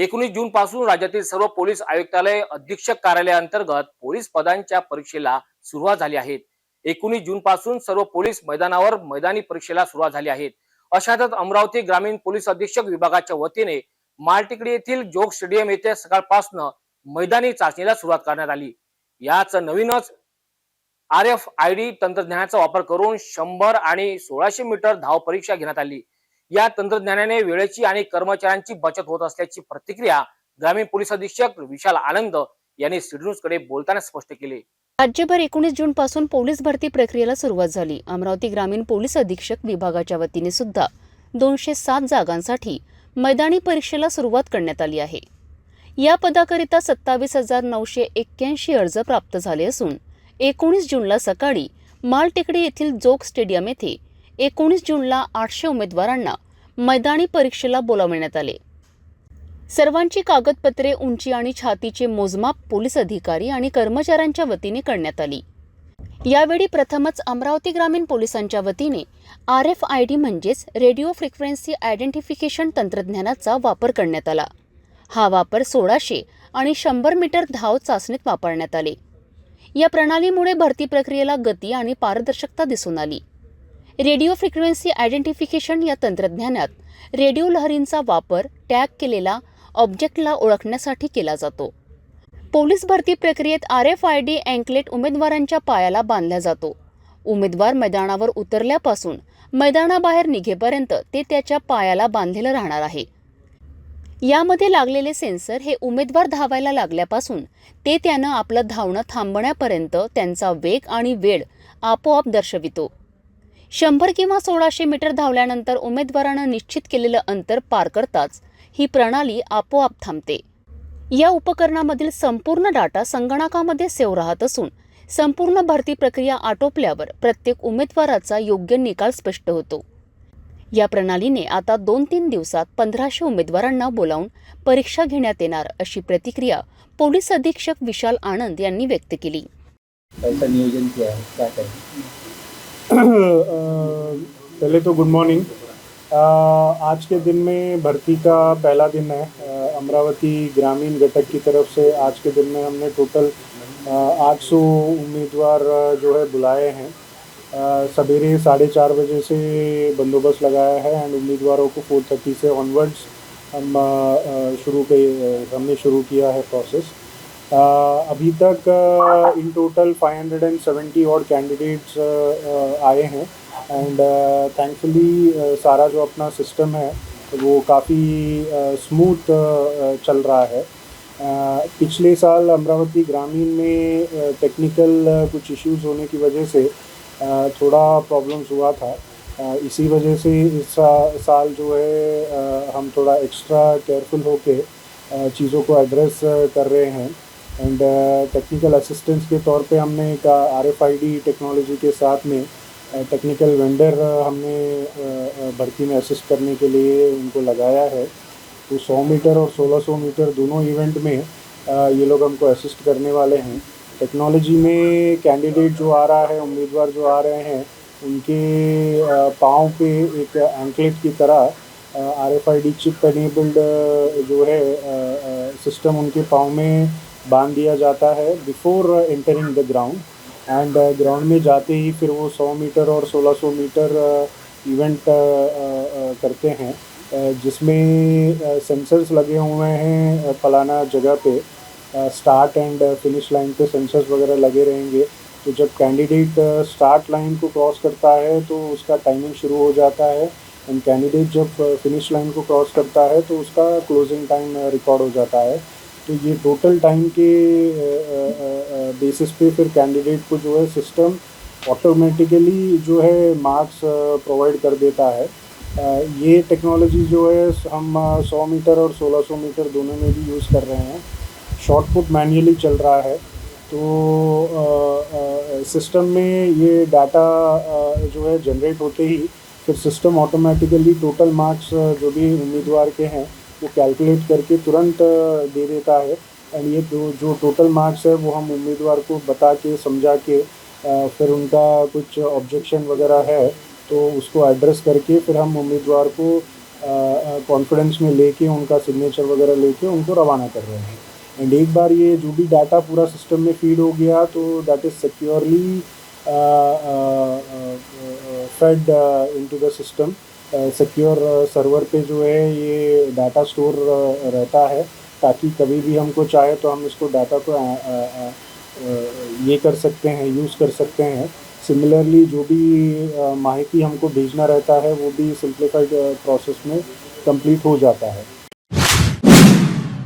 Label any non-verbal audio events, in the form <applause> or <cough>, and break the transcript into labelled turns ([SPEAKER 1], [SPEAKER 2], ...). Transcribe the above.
[SPEAKER 1] एकोणीस जून पासून राज्यातील सर्व पोलीस आयुक्तालय अधीक्षक कार्यालयाअंतर्गत पोलीस पदांच्या परीक्षेला सुरुवात झाली आहे. एकोणीस जून पासून सर्व पोलीस मैदानावर मैदानी परीक्षेला सुरुवात झाली आहे. अशातच अमरावती ग्रामीण पोलीस अधीक्षक विभागाच्या वतीने मालटिकडी येथील जोग स्टेडियम येथे सकाळपासून मैदानी चाचणीला सुरुवात करण्यात आली. याच नवीनच आर एफ आय डी तंत्रज्ञानाचा वापर करून शंभर आणि सोळाशे मीटर धाव परीक्षा घेण्यात आली. या तंत्रज्ञानाने वेळेची आणि कर्मचाऱ्यांची बचत होत असल्याची प्रतिक्रिया ग्रामीण पोलीस अधीक्षक विशाल आनंद यांनी सिडन्यूजकडे बोलताना स्पष्ट केले.
[SPEAKER 2] राज्यभर एकोणीस जून पासून पोलीस भरती प्रक्रियेला सुरुवात झाली. अमरावती ग्रामीण पोलीस अधीक्षक विभागाच्या वतीने सुद्धा दोनशे सात जागांसाठी मैदानी परीक्षेला सुरुवात करण्यात आली आहे. या पदाकरिता सत्तावीस हजार नऊशे एक्क्याऐंशी अर्ज प्राप्त झाले असून एकोणीस जूनला सकाळी मालटेकडी येथील जोग स्टेडियम येथे एकोणीस जूनला आठशे उमेदवारांना मैदानी परीक्षेला बोलावण्यात आले. सर्वांची कागदपत्रे उंची आणि छातीचे मोजमाप पोलीस अधिकारी आणि कर्मचाऱ्यांच्या वतीने करण्यात आली. यावेळी प्रथमच अमरावती ग्रामीण पोलिसांच्या वतीने आर एफ आय डी म्हणजेच रेडिओ फ्रिक्वेन्सी आयडेंटिफिकेशन तंत्रज्ञानाचा वापर करण्यात आला. हा वापर सोळाशे आणि शंभर मीटर धाव चाचणीत वापरण्यात आले. या प्रणालीमुळे भरती प्रक्रियेला गती आणि पारदर्शकता दिसून आली. रेडिओ फ्रिक्वेन्सी आयडेंटिफिकेशन या तंत्रज्ञानात रेडिओ लहरींचा वापर टॅग केलेला ऑब्जेक्टला ओळखण्यासाठी केला जातो. पोलीस भरती प्रक्रियेत R F I D anklet उमेदवारांच्या पायाला बांधला जातो. उमेदवार मैदानावर उतरल्यापासून मैदानाबाहेर निघेपर्यंत ते त्याच्या पायाला बांधलेलं राहणार आहे. यामध्ये लागलेले सेन्सर हे उमेदवार धावायला लागल्यापासून ते त्यानं आपलं धावणं थांबण्यापर्यंत त्यांचा वेग आणि वेळ आपोआप दर्शवितो. शंभर किंवा सोळाशे मीटर धावल्यानंतर उमेदवारानं निश्चित केलेलं अंतर पार करताच ही प्रणाली आपोआप थांबते. या उपकरणामधील संपूर्ण डाटा संगणकामध्ये सेव राहत असून संपूर्ण भरती प्रक्रिया आटोपल्यावर प्रत्येक उमेदवाराचा योग्य निकाल स्पष्ट होतो. या प्रणालीने आता दोन तीन दिवसात पंधराशे उमेदवारांना बोलावून परीक्षा घेण्यात येणार अशी प्रतिक्रिया पोलीस अधीक्षक विशाल आनंद यांनी व्यक्त केली.
[SPEAKER 3] नियोजन <coughs>
[SPEAKER 4] पहले तो गुड मॉर्निंग आज के दिन में भर्ती का पहला दिन है। अमरावती ग्रामीण घटक की तरफ़ से आज के दिन में हमने टोटल आठ सौ उम्मीदवार जो है बुलाए हैं। सवेरे साढ़े चार बजे से बंदोबस्त लगाया है एंड उम्मीदवारों को फोर थर्टी से ऑनवर्ड्स हम शुरू के, हमने शुरू किया है प्रोसेस अभी तक इन टोटल 570 और कैंडिडेट्स आए हैं। एंड थैंकफुली सारा जो अपना सिस्टम है वो काफ़ी स्मूथ चल रहा है। Uh, पिछले साल अमरावती ग्रामीण में टेक्निकल कुछ इश्यूज़ होने की वजह से uh, थोड़ा प्रॉब्लम्स हुआ था। Uh, इसी वजह से इस साल जो है uh, हम थोड़ा एक्स्ट्रा केयरफुल होके uh, चीज़ों को एड्रेस कर रहे हैं। एंड टेक्निकल असिस्टेंस के तौर पे हमने एक R F I D technology के साथ में टेक्निकल वेंडर हमने अ, अ, भर्ती में असिस्ट करने के लिए उनको लगाया है। तो 100 मीटर और 1600 मीटर दोनों इवेंट में ये लोग हमको असिस्ट करने वाले हैं। टेक्नोलॉजी में कैंडिडेट जो आ रहा है उम्मीदवार जो आ रहे हैं उनके पाँव पे एक एंकलेट की तरह R F I D chip enabled जो है सिस्टम उनके पाँव में बाँध दिया जाता है before entering the ground and ground में जाते ही फिर वो 100 मीटर और 1600 मीटर इवेंट करते हैं uh, जिसमें सेंसर्स लगे हुए हैं uh, फलाना जगह पे स्टार्ट एंड फिनिश लाइन पे सेंसर्स वगैरह लगे रहेंगे। तो जब कैंडिडेट स्टार्ट लाइन को क्रॉस करता है तो उसका टाइमिंग शुरू हो जाता है। एंड कैंडिडेट जब फिनिश लाइन को क्रॉस करता है तो उसका क्लोजिंग टाइम रिकॉर्ड हो जाता है। तो ये टोटल टाइम के बेसिस पे फिर कैंडिडेट को जो है सिस्टम ऑटोमेटिकली जो है मार्क्स प्रोवाइड कर देता है। ये टेक्नोलॉजी जो है हम सौ मीटर और 1600 मीटर दोनों में भी यूज़ कर रहे हैं। शॉर्ट पुट मैन्युअली चल रहा है। तो सिस्टम में ये डाटा जो है जनरेट होते ही फिर सिस्टम ऑटोमेटिकली टोटल मार्क्स जो भी उम्मीदवार के हैं वो कैलकुलेट करके तुरंत दे देता है। एंड ये जो जो टोटल मार्क्स है, वो हम उम्मीदवार को बता के, समझा के फिर उनका कुछ ऑब्जेक्शन वगैरह है तो उसको एड्रेस करके फिर हम उम्मीदवार को कॉन्फिडेंस में लेके, उनका सिग्नेचर वगैरह लेके उनको रवाना कर रहे हैं। एंड एक बार ये, जो भी डाटा पूरा सिस्टम में फ़ीड हो गया तो that is securely fed into the system secure server पे जो है ये डाटा स्टोर रहता है ताकि कभी भी हमको चाहे तो हम इसको डाटा को आ, आ, आ, ये कर सकते हैं यूज़ कर सकते हैं। सिमिलरली जो भी अ, माहिती हमको भेजना रहता है वो भी सिंप्लीफाइड प्रोसेस में कंप्लीट हो जाता है।